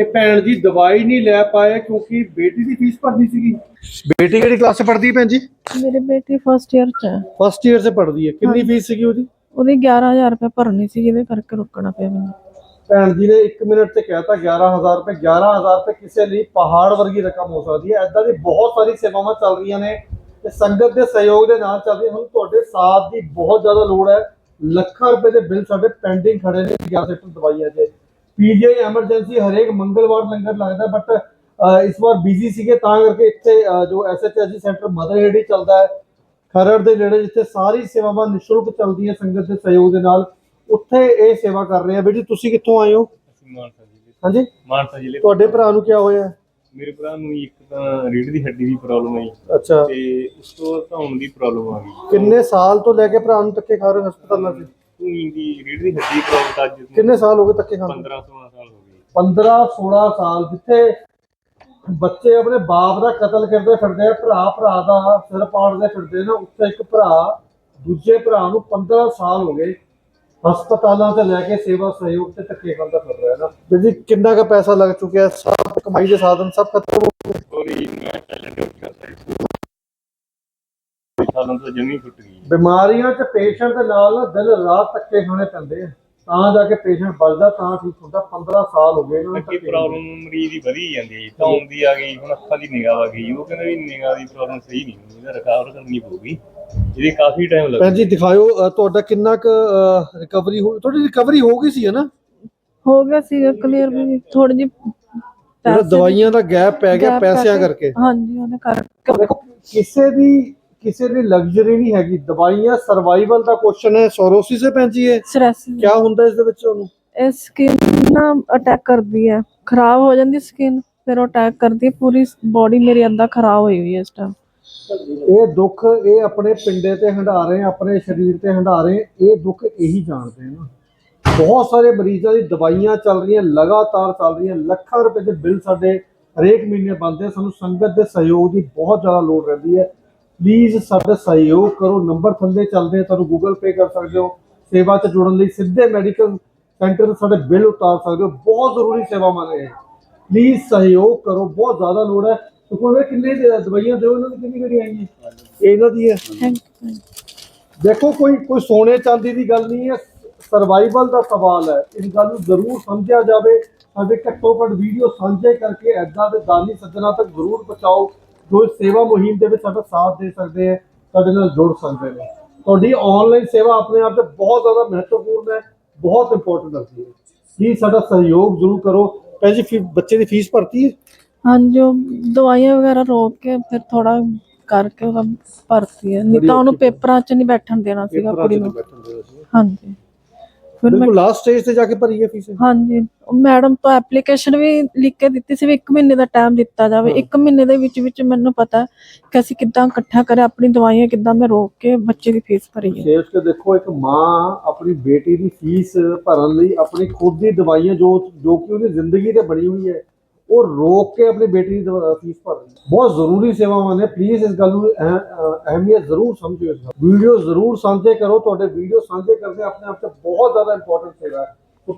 ਇਹ ਭੈਣ ਜੀ ਦਵਾਈ ਨਹੀਂ ਲੈ ਪਾਏ ਕਿਉਂਕਿ ਬੇਟੀ ਦੀ ਫੀਸ ਭਰਨੀ ਸੀਗੀ। ਬੇਟੀ ਕਿਹੜੀ ਕਲਾਸ 'ਚ ਪੜ੍ਹਦੀ ਹੈ ਭੈਣ ਜੀ? ਮੇਰੀ ਬੇਟੀ ਫਸਟ ਇਅਰ ਚ ਹੈ। ਫਸਟ ਈਅਰ 'ਚ ਪੜ੍ਹਦੀ ਹੈ। ਕਿੰਨੀ ਫੀਸ ਸੀਗੀ ਉਹਦੀ? ਉਹਦੀ 11000 ਰੁਪਏ ਭਰਨੀ ਸੀ ਜਿਹਦੇ ਕਰਕੇ ਰੁਕਣਾ ਪਿਆ ਮੈਨੂੰ। ਭੈਣ ਜੀ ਨੇ 1 ਮਿੰਟ ਤੇ ਕਹਿਤਾ 11000 ਰੁਪਏ 11000 ਰੁਪਏ ਕਿਸੇ ਲਈ ਪਹਾੜ ਵਰਗੀ ਰਕਮ ਹੋ ਸਕਦੀ ਹੈ। ਐਦਾਂ ਦੀ ਬਹੁਤ ਸਾਰੀ ਸੇਵਾਵਾਂ ਚੱਲ ਰਹੀਆਂ ਨੇ ਤੇ ਸੰਗਤ ਦੇ ਸਹਿਯੋਗ ਦੇ ਨਾਲ ਚੱਲ ਰਹੀਆਂ। ਹੁਣ ਤੁਹਾਡੇ ਸਾਥ ਦੀ ਬਹੁਤ ਜ਼ਿਆਦਾ ਲੋੜ ਹੈ। ਲੱਖਾਂ ਰੁਪਏ ਦੇ ਬਿੱਲ ਸਾਡੇ ਪੈਂਡਿੰਗ ਖੜੇ ਨੇ 11 ਸੈਕਟਰ ਦਵਾਈਆਂ ਦੇ। ਪੀਜੀਆਈ ਐਮਰਜੈਂਸੀ ਹਰੇਕ ਮੰਗਲਵਾਰ ਲੰਗਰ ਲੱਗਦਾ ਬਟ ਇਸ ਵਾਰ ਬਿਜ਼ੀ ਸੀਗੇ ਤਾਂ ਕਰਕੇ ਇੱਥੇ ਜੋ ਐਸਐਚਐਸਜੀ ਸੈਂਟਰ ਮਦਰ ਹੇਡੀ ਚੱਲਦਾ ਹੈ ਖਰੜ ਦੇ ਨੇੜੇ ਜਿੱਥੇ ਸਾਰੀ ਸੇਵਾਵਾਂ ਨਿਸ਼ੁਲਕ ਚੱਲਦੀਆਂ ਸੰਗਤ ਦੇ ਸਹਿਯੋਗ ਦੇ ਨਾਲ ਉੱਥੇ ਇਹ ਸੇਵਾ ਕਰ ਰਹੇ ਆ। ਬੇਟੀ ਤੁਸੀਂ ਕਿੱਥੋਂ ਆਏ ਹੋ? ਮਾਨਸਾ ਜ਼ਿਲ੍ਹੇ ਹਾਂਜੀ? ਮਾਨਸਾ ਜ਼ਿਲ੍ਹੇ ਤੁਹਾਡੇ ਭਰਾ ਨੂੰ ਕੀ ਹੋਇਆ? ਮੇਰੇ ਭਰਾ ਨੂੰ ਇੱਕ ਤਾਂ ਰੀੜ ਦੀ ਹੱਡੀ ਦੀ ਪ੍ਰੋਬਲਮ ਹੈ ਅੱਛਾ। ਤੇ ਉਸ ਤੋਂ ਧੌਣ ਦੀ ਪ੍ਰੋਬਲਮ ਆ ਗਈ। ਕਿੰਨੇ ਸਾਲ ਤੋਂ ਲੈ ਕੇ ਭਰਾ ਨੂੰ ਧੱਕੇ ਖਾ ਰਹੇ ਹਸਪਤਾਲਾਂ 'ਚ? ਧੂਈ ਦੀ ਰੀੜ ਦੀ ਹੱਡੀ ਦੀ ਪ੍ਰੋਬਲਮ ਤਾਂ ਅੱਜ ਕਿੰਨੇ ਸਾਲ ਹੋ ਗਏ ਧੱਕੇ ਖਾਂਦੇ? 15 16 ਸਾਲ ਹੋ ਗਏ। 15 16 ਸਾਲ ਜਿੱਥੇ ਬੱਚੇ ਆਪਣੇ ਬਾਪ ਦਾ ਕਤਲ ਕਰਦੇ ਫਿਰਦੇ ਆ ਭਰਾ ਭਰਾ ਦਾ ਸਿਰ ਪਾੜਦੇ ਫਿਰਦੇ ਨੇ ਉੱਥੇ ਇੱਕ ਭਰਾ ਦੂਜੇ ਭਰਾ ਨੂੰ 15 ਸਾਲ ਹੋ ਗਏ ਹਸਪਤਾਲਾਂ ਤੇ ਲੈ ਕੇ ਸੇਵਾ ਸਹਿਯੋਗ ਤੇ ਧੱਕੇ ਖਾਂਦਾ ਫਿਰ ਰਿਹਾ ਨਾ। ਜੀ ਕਿੰਨਾ ਕੁ ਪੈਸਾ ਲੱਗ ਚੁੱਕਿਆ? ਸਭ ਕਮਾਈ ਦੇ ਸਾਧਨ ਸਭ ਖਤਮ ਹੋ ਗਏ? ਸਾਲਾਂ ਤੋਂ ਜਮੀ ਫੁੱਟ ਗਈ ਬਿਮਾਰੀਆਂ 'ਚ ਪੇਸ਼ੈਂਟ ਦੇ ਨਾਲ ਨਾ ਦਿਨ ਰਾਤ ਧੱਕੇ ਖਾਣੇ ਪੈਂਦੇ ਆ। ਤਾਂ ਜਾ ਕੇ ਪੇਸ਼ੈਂਟ ਬਚਦਾ ਤਾਂ ਠੀਕ ਹੁੰਦਾ। 15 ਸਾਲ ਹੋ ਗਏ ਇਹਨਾਂ ਨੂੰ ਅੱਗੇ ਧੱਕੇ ਪ੍ਰੋਬਲਮ ਮਰੀਜ਼ ਦੀ ਵਧੀ ਜਾਂਦੀ ਹੈ ਜੀ। ਧੌਣ ਦੀ ਆ ਗਈ ਹੁਣ ਅੱਖਾਂ ਦੀ ਨਿਗਾਹ ਆ ਗਈ। ਉਹ ਕਹਿੰਦੇ ਵੀ ਨਿਗਾਹ ਦੀ ਪ੍ਰੋਬਲਮ ਸਹੀ ਨਹੀਂ ਹੋਣੀ ਇਹਦਾ ਰਿਕਵਰ ਕਰਨੀ ਪਊਗੀ। ਇਹਦੀ ਕਾਫੀ ਟਾਈਮ ਭੈਣ ਲੱਗਦਾ ਜੀ ਦਿਖਾਓ ਅ, ਤੁਹਾਡਾ ਕਿੰਨਾ ਕੁ ਰਿਕਵਰੀ ਹੋ ਤੁਹਾਡੀ ਰਿਕਵਰੀ ਹੋ ਗਈ ਸੀ ਹੈ ਨਾ? ਹੋ ਗਿਆ ਸੀ ਕਲੀਅਰ ਵੀ ਥੋੜੀ ਜਿਹੀ ਜਿਹੜਾ ਪੈਸੇ ਦਵਾਈਆਂ ਦਾ ਗੈਪ ਪੈ ਗਿਆ gap ਪੈਸਿਆਂ ਕਰਕੇ। ਕਰਕੇ। ਹਾਂਜੀ ਉਹਦੇ ਕਰਕੇ। ਦੇਖੋ ਕਿਸੇ ਦੀ ਕਿਸੇ ਦੀ ਲਗਜ਼ਰੀ ਨਹੀਂ ਹੈਗੀ। ਦਵਾਈਆਂ ਸਰਵਾਈਵਲ ਦਾ ਕੁਐਸਚਨ ਹੈ। ਸੋਰੋਸਿਸ ਹੈ ਭੈਣ ਜੀ ਇਹ। ਸਟ੍ਰੈਸ ਕੀ ਹੁੰਦਾ ਇਸ ਦੇ ਵਿੱਚ ਉਹਨੂੰ? ਇਹ ਸਕਿਨ ਨਾ ਅਟੈਕ ਕਰਦੀ ਹੈ। ਖਰਾਬ ਹੋ ਜਾਂਦੀ ਸਕਿਨ ਫਿਰ ਉਹ ਅਟੈਕ ਕਰਦੀ ਹੈ। ਪੂਰੀ ਬੋਡੀ ਮੇਰੀ ਅੰਦਰ ਖਰਾਬ ਹੋਈ ਹੋਈ ਹੈ ਇਸ ਟਾਈਮ ਇਹ ਦੁੱਖ ਇਹ ਆਪਣੇ ਪਿੰਡੇ ਤੇ ਹੰਢਾ ਰਹੇ ਆਪਣੇ ਸਰੀਰ ਤੇ ਹੰਢਾ ਰਹੇ ਇਹ ਦੁੱਖ ਇਹੀ ਜਾਣਦੇ ਨਾ। ਬਹੁਤ ਸਾਰੇ ਮਰੀਜ਼ਾਂ ਦੀ ਦਵਾਈਆਂ ਚੱਲ ਰਹੀਆਂ ਲਗਾਤਾਰ ਚੱਲ ਰਹੀਆਂ। ਲੱਖਾਂ ਰੁਪਏ ਦੇ ਬਿੱਲ ਸਾਡੇ ਹਰੇਕ ਮਹੀਨੇ ਬਣਦੇ ਆ। ਸਾਨੂੰ ਸੰਗਤ ਦੇ ਸਹਿਯੋਗ ਦੀ ਬਹੁਤ ਜ਼ਿਆਦਾ ਲੋੜ ਰਹਿੰਦੀ ਹੈ। ਪਲੀਜ਼ ਸਾਡਾ ਸਹਿਯੋਗ ਕਰੋ। ਨੰਬਰ ਥੱਲੇ ਚੱਲਦੇ ਆ, ਤੁਹਾਨੂੰ ਗੂਗਲ ਪੇ ਕਰ ਸਕਦੇ ਹੋ। ਸੇਵਾ 'ਚ ਜੁੜਨ ਲਈ ਸਿੱਧੇ ਮੈਡੀਕਲ ਸੈਂਟਰ ਤੋਂ ਸਾਡੇ ਬਿੱਲ ਉਤਾਰ ਸਕਦੇ ਹੋ। ਬਹੁਤ ਜ਼ਰੂਰੀ ਸੇਵਾਵਾਂ ਨੇ ਇਹ ਪਲੀਜ਼ ਸਹਿਯੋਗ ਕਰੋ, ਬਹੁਤ ਜ਼ਿਆਦਾ ਲੋੜ ਹੈ। ਕਿਉਂਕਿ ਕਿੰਨੇ ਦਵਾਈਆਂ ਦਿਓ, ਇਹਨਾਂ ਦੀ ਕਿੰਨੀ ਕਿਹੜੀ ਆਈਆਂ ਇਹ ਇਹਨਾਂ ਦੀ ਹੈ। ਦੇਖੋ, ਕੋਈ ਕੋਈ ਸੋਨੇ ਚਾਂਦੀ ਦੀ ਗੱਲ ਨਹੀਂ ਹੈ। ਸਰਵਾਈਵਲ ਦਾ ਸਵਾਲ ਹੈ। ਇਸ ਗੱਲ ਨੂੰ ਜ਼ਰੂਰ ਸਮਝਿਆ ਜਾਵੇ। ਸਾਡੇ ਘੱਟੋ ਘੱਟ ਵੀਡੀਓ ਸਾਂਝੇ ਕਰਕੇ ਐਦਾਂ ਦੇ ਦਾਨੀ ਸੱਜਣਾ ਤੱਕ ਜ਼ਰੂਰ ਪਹੁੰਚਾਓ। ਜੋ ਸੇਵਾ ਮੁਹਿੰਮ ਦੇ ਵਿੱਚ ਸਾਡਾ ਸਾਥ ਦੇ ਸਕਦੇ ਹੈ ਸਾਡੇ ਨਾਲ ਜੁੜ ਸਕਦੇ ਨੇ। ਤੁਹਾਡੀ ਆਨਲਾਈਨ ਸੇਵਾ ਆਪਣੇ ਆਪ ਤੇ ਬਹੁਤ ਜ਼ਿਆਦਾ ਮਹੱਤਵਪੂਰਨ ਹੈ ਬਹੁਤ ਇੰਪੋਰਟੈਂਟ ਹੈ। ਪਲੀਜ਼ ਸਾਡਾ ਸਹਿਯੋਗ ਜ਼ਰੂਰ ਕਰੋ। ਭੈਣ ਜੀ ਬੱਚੇ ਦੀ ਫੀਸ ਭਰਤੀ ਹੈ? ਹਾਂਜੀ ਉਹ ਦਵਾਈਆਂ ਵਗੈਰਾ ਰੋਕ ਕੇ ਫਿਰ ਥੋੜਾ ਕਰਕੇ ਉਹਦਾ ਭਰਤੀ ਹੈ। ਨਹੀਂ ਤਾਂ ਉਹਨੂੰ ਪੇਪਰਾਂ 'ਚ ਨਹੀਂ ਬੈਠਣ ਦੇਣਾ ਸੀਗਾ ਕੁੜੀ ਨੂੰ। ਹਾਂਜੀ। ਬਿਲਕੁਲ ਲਾਸਟ ਸਟੇਜ ਤੇ ਜਾ ਕੇ ਭਰੀ ਹੈ ਫੀਸ ਹਾਂਜੀ ਮੈਡਮ ਤੋਂ ਐਪਲੀਕੇਸ਼ਨ ਵੀ ਲਿਖ ਕੇ ਦਿੱਤੀ ਸੀ ਵੀ 1 ਮਹੀਨੇ ਦਾ ਟਾਈਮ ਦਿੱਤਾ ਜਾਵੇ। 1 ਮਹੀਨੇ ਦੇ ਵਿੱਚ ਵਿੱਚ ਮੈਨੂੰ ਪਤਾ ਕਿ ਅਸੀਂ ਕਿੱਦਾਂ ਇਕੱਠਾ ਕਰੇ ਆਪਣੀ ਦਵਾਈਆਂ ਕਿੱਦਾਂ ਮੈਂ ਰੋਕ ਕੇ ਬੱਚੇ ਦੀ ਫੀਸ ਭਰੀ ਹੈ। ਸੋਚ ਕੇ ਦੇਖੋ ਇੱਕ ਮਾਂ ਆਪਣੀ ਬੇਟੀ ਦੀ ਫੀਸ ਭਰਨ ਲਈ ਆਪਣੀ ਖੁਦ ਦੀ ਦਵਾਈਆਂ ਜੋ ਜੋ ਕਿ ਉਹਦੀ ਜ਼ਿੰਦਗੀ ਤੇ ਬਣੀ ਹੋਈ ਹੈ ਉਹ ਰੋਕ ਕੇ ਆਪਣੀ ਬੇਟੀ ਦੀ ਦਵਾ- ਫੀਸ ਭਰ ਰਹੀ ਹੈ ਬਹੁਤ ਜ਼ਰੂਰੀ ਸੇਵਾਵਾਂ ਨੇ ਪਲੀਜ਼ ਇਸ ਗੱਲ ਨੂੰ ਅਹ- ਅਹ ਅਹਿਮੀਅਤ ਜ਼ਰੂਰ ਸਮਝਿਓ ਇਸ ਵੀਡੀਓ ਜ਼ਰੂਰ ਸਾਂਝੇ ਕਰੋ ਤੁਹਾਡੇ ਵੀਡੀਓ ਸਾਂਝੇ ਕਰਦੇ ਆਪਣੇ ਆਪ ਤੇ ਬਹੁਤ ਜ਼ਿਆਦਾ ਇੰਪੋਰਟੈਂਟ ਸੇਵਾ ਹੈ ਸੋ